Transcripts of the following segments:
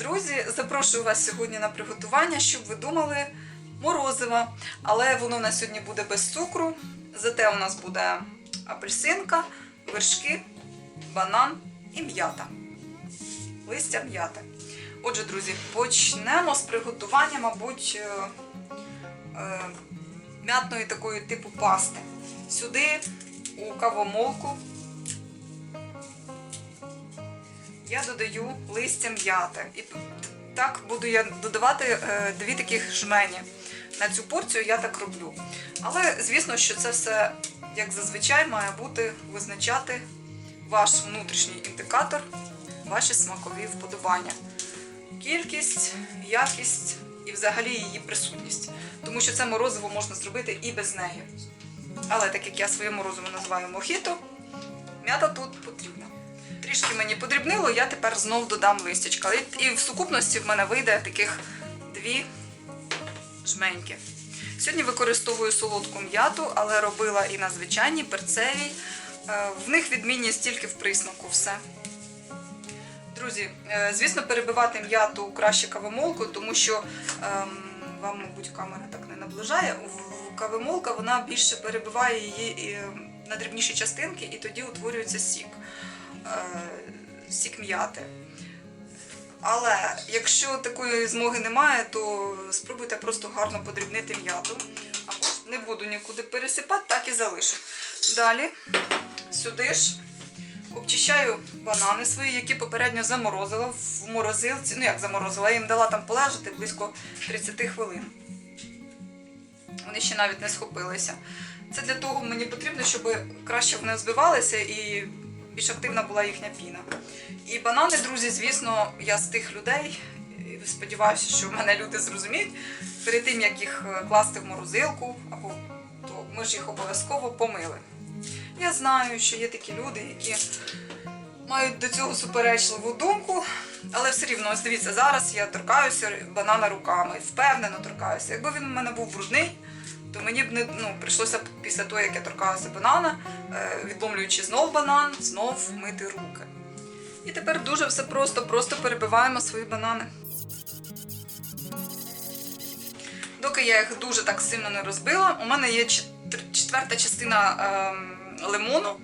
Друзі, запрошую вас сьогодні на приготування, щоб ви думали морозиво. Але воно у нас сьогодні буде без цукру. Зате у нас буде апельсинка, вершки, банан і м'ята. Листя м'яти. Отже, друзі, почнемо з приготування, мабуть, е, е, м'ятної такої типу пасти. Сюди у кавомолку я додаю листя м'яти. І так буду я додавати е, дві таких жмені. На цю порцію я так роблю. Але звісно, що це все, як зазвичай, має бути визначати ваш внутрішній індикатор, ваші смакові вподобання. Кількість, якість і взагалі її присутність. Тому що це морозиво можна зробити і без неї. Але так як я своє морозиво називаю мохіто, м'ята тут потрібна. Трішки мені подрібнило, я тепер знов додам листячка. І, в сукупності в мене вийде таких дві жменьки. Сьогодні використовую солодку м'яту, але робила і на звичайній перцевій. Е, В них відмінність тільки в присмаку все. Друзі, е, звісно, перебивати м'яту краще кавомолку, тому що ем, вам, мабуть, камера так не наближає. Кавомолка вона більше перебиває її е, на дрібніші частинки, і тоді утворюється сік. Е, сік м'яти. Але якщо такої змоги немає, то спробуйте просто гарно подрібнити м'яту. Не буду нікуди пересипати, так і залишу. Далі сюди ж обчищаю банани свої, які попередньо заморозила в морозилці. Ну як заморозила, я їм дала там полежати близько 30 хвилин. Вони ще навіть не схопилися. Це для того мені потрібно, щоб краще вони збивалися і більш активна була їхня піна. І банани, друзі, звісно, я з тих людей, сподіваюся, що мене люди зрозуміють, перед тим як їх е, класти в морозилку, або то ми ж їх обов'язково помили. Я знаю, що є такі люди, які мають до цього суперечливу думку, але все рівно, дивіться, зараз я торкаюся банана руками, впевнено торкаюся. Якби він у мене був брудний, то мені б не ну, прийшлося б після того, як я торкалася банана, е, відломлюючи знов банан, знов мити руки. І тепер дуже все просто, просто перебиваємо свої банани. Доки я їх дуже так сильно не розбила, у мене є четверта частина ем, лимону,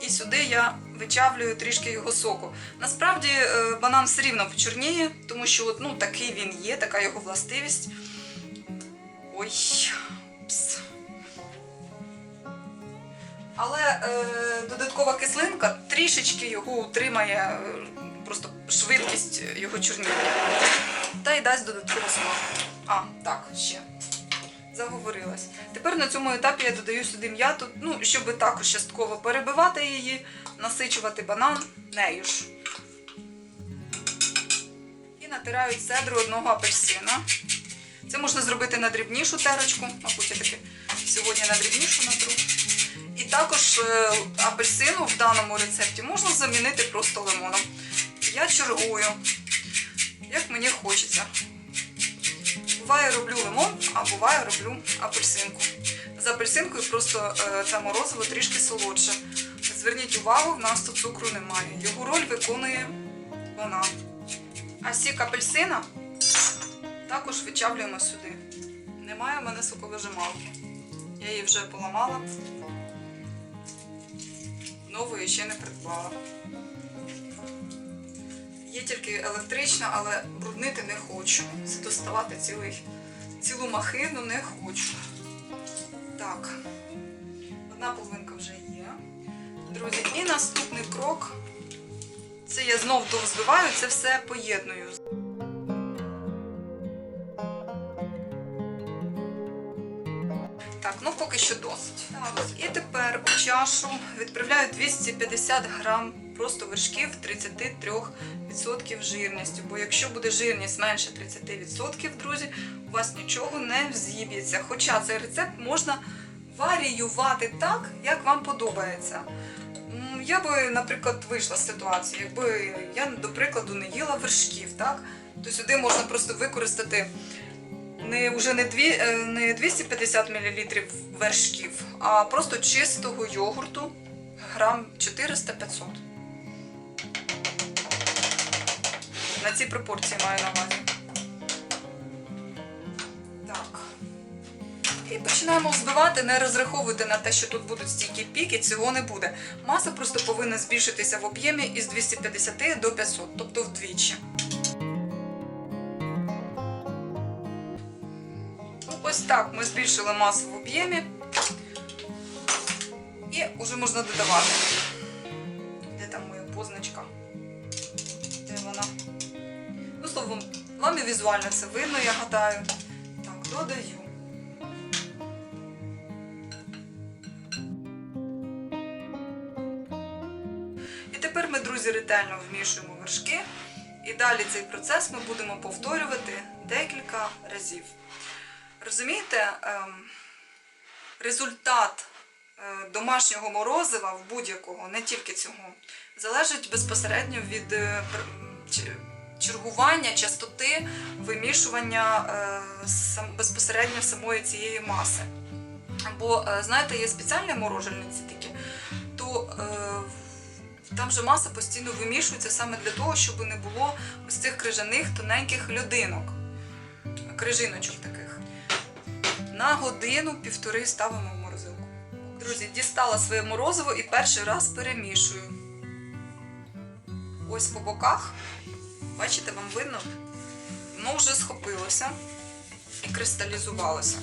і сюди я вичавлюю трішки його соку. Насправді е, банан все рівно почорніє, тому що от, ну, такий він є, така його властивість. Ой. Пс. Але е, додаткова кислинка трішечки його утримає, е, просто швидкість його чорніння. Та й дасть додаткову смак. А, так, ще. Заговорилась. Тепер на цьому етапі я додаю сюди м'яту, ну, щоб також частково перебивати її, насичувати банан нею ж. І натираю цедру одного апельсина. Це можна зробити на дрібнішу терочку, мабуть, я таки сьогодні на дрібнішу натру. І також е, апельсину в даному рецепті можна замінити просто лимоном. Я чергую, як мені хочеться. Буває роблю лимон, а буває роблю апельсинку. З апельсинкою просто це морозиво трішки солодше. Зверніть увагу, в нас тут цукру немає. Його роль виконує вона. А сік апельсина також вичавлюємо сюди. Немає в мене соковижималки. Я її вже поламала. Нової ще не придбала. Є тільки електрична, але бруднити не хочу. Це доставати цілий, цілу махину не хочу. Так, одна половинка вже є. Друзі, і наступний крок. Це я знов довзбиваю, це все поєдную. Поки що досить. Так, і тепер у чашу відправляю 250 грам просто вершків 33% жирністю. Бо якщо буде жирність менше 30%, друзі, у вас нічого не взіб'ється. Хоча цей рецепт можна варіювати так, як вам подобається. Я би, наприклад, вийшла з ситуації, якби я, до прикладу, не їла вершків, так? То сюди можна просто використати не вже не, дві, е, не 250 мл вершків, а просто чистого йогурту грам 400-500. На цій пропорції маю на увазі. Так. І починаємо взбивати, не розраховуйте на те, що тут будуть стійкі піки, цього не буде. Маса просто повинна збільшитися в об'ємі із 250 до 500, тобто вдвічі. Ось так ми збільшили масу в об'ємі. І вже можна додавати. Де там моя позначка? Де вона? Ну, словом, вам і візуально це видно, я гадаю. Так, додаю. І тепер ми, друзі, ретельно вмішуємо вершки. І далі цей процес ми будемо повторювати декілька разів. Розумієте, ем, результат е, домашнього морозива в будь-якого, не тільки цього, залежить безпосередньо від е, чергування, частоти вимішування е, безпосередньо самої цієї маси. Бо, знаєте, є спеціальні морожельниці такі, то там же маса постійно вимішується саме для того, щоб не було ось цих крижаних тоненьких людинок, крижиночок таких. На годину-півтори ставимо в морозилку. Друзі, дістала своє морозиво і перший раз перемішую. Ось по боках, бачите, вам видно? Воно вже схопилося і кристалізувалося.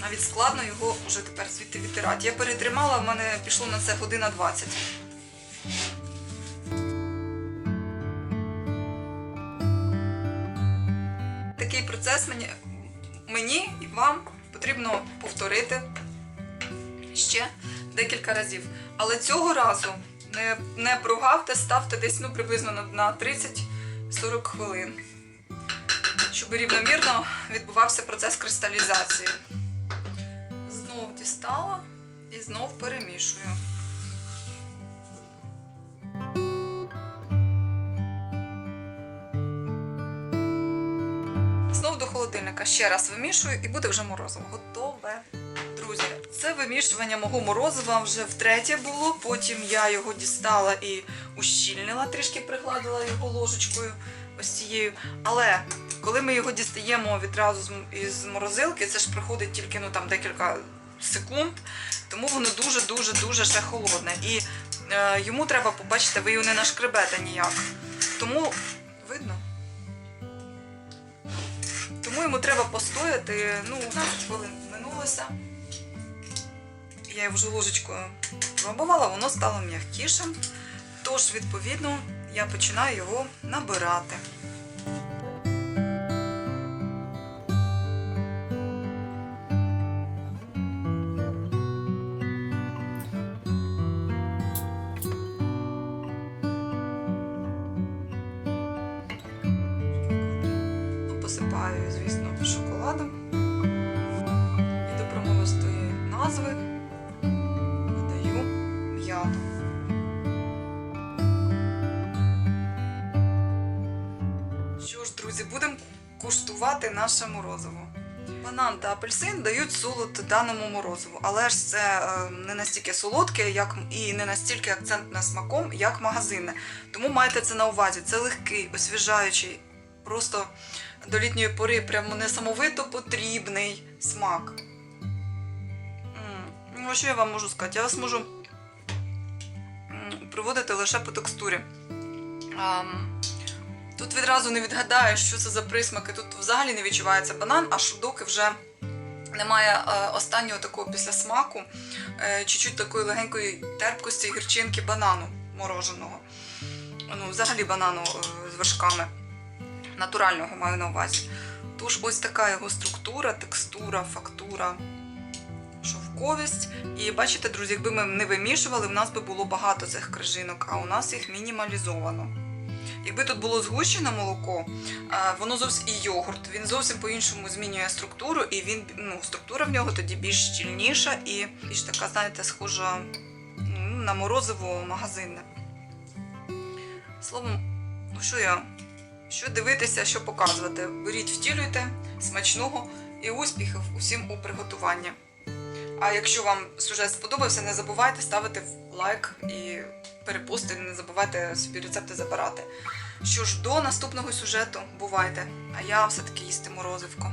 Навіть складно його вже тепер звідти відтирати. Я перетримала, в мене пішло на це година 20. Такий процес мені, мені і вам потрібно повторити ще декілька разів. Але цього разу не, не прогавте, ставте десь ну, приблизно на, на 30-40 хвилин, щоб рівномірно відбувався процес кристалізації. Знов дістала і знов перемішую. Холодильника ще раз вимішую і буде вже морозиво. Готове. Друзі, це вимішування мого морозива вже втретє було. Потім я його дістала і ущільнила, трішки пригладила його ложечкою ось цією. Але коли ми його дістаємо відразу із морозилки, це ж проходить тільки ну, там, декілька секунд, тому воно дуже-дуже дуже ще холодне. І е, йому треба побачити, ви його не нашкребете ніяк. Тому видно. Тому йому треба постояти, ну, 15 хвилин минулося. Я його вже ложечкою пробувала, воно стало м'якішим. Тож, відповідно, я починаю його набирати. Посипаю, звісно, шоколадом. І до промовистої назви додаю м'яту. Що ж, друзі, будемо куштувати наше морозиво. Банан та апельсин дають солод даному морозиву, але ж це е, не настільки солодке, як і не настільки акцентне смаком, як магазинне. Тому майте це на увазі. Це легкий, освіжаючий, просто до літньої пори прямо несамовито потрібний смак. Ну, що я вам можу сказати? Я вас можу м, приводити лише по текстурі. Тут відразу не відгадаєш, що це за присмаки. Тут взагалі не відчувається банан, аж доки вже немає е, останнього такого післясмаку, е, чуть-чуть такої легенької терпкості гірчинки банану мороженого. Ну, взагалі банану е, з вершками. Натурального маю на увазі. Тож ось така його структура, текстура, фактура, шовковість. І бачите, друзі, якби ми не вимішували, в нас би було багато цих крижинок, а у нас їх мінімалізовано. Якби тут було згущене молоко, воно зовсім і йогурт, він зовсім по-іншому змінює структуру, і він ну, структура в нього тоді більш щільніша і більш така, знаєте, схожа ну, на морозиво магазинне. Словом, що я? Що дивитися, що показувати? Беріть, втілюйте смачного і успіхів усім у приготуванні. А якщо вам сюжет сподобався, не забувайте ставити лайк і перепости, не забувайте собі рецепти забирати. Що ж, до наступного сюжету бувайте. А я все-таки їсти морозивко.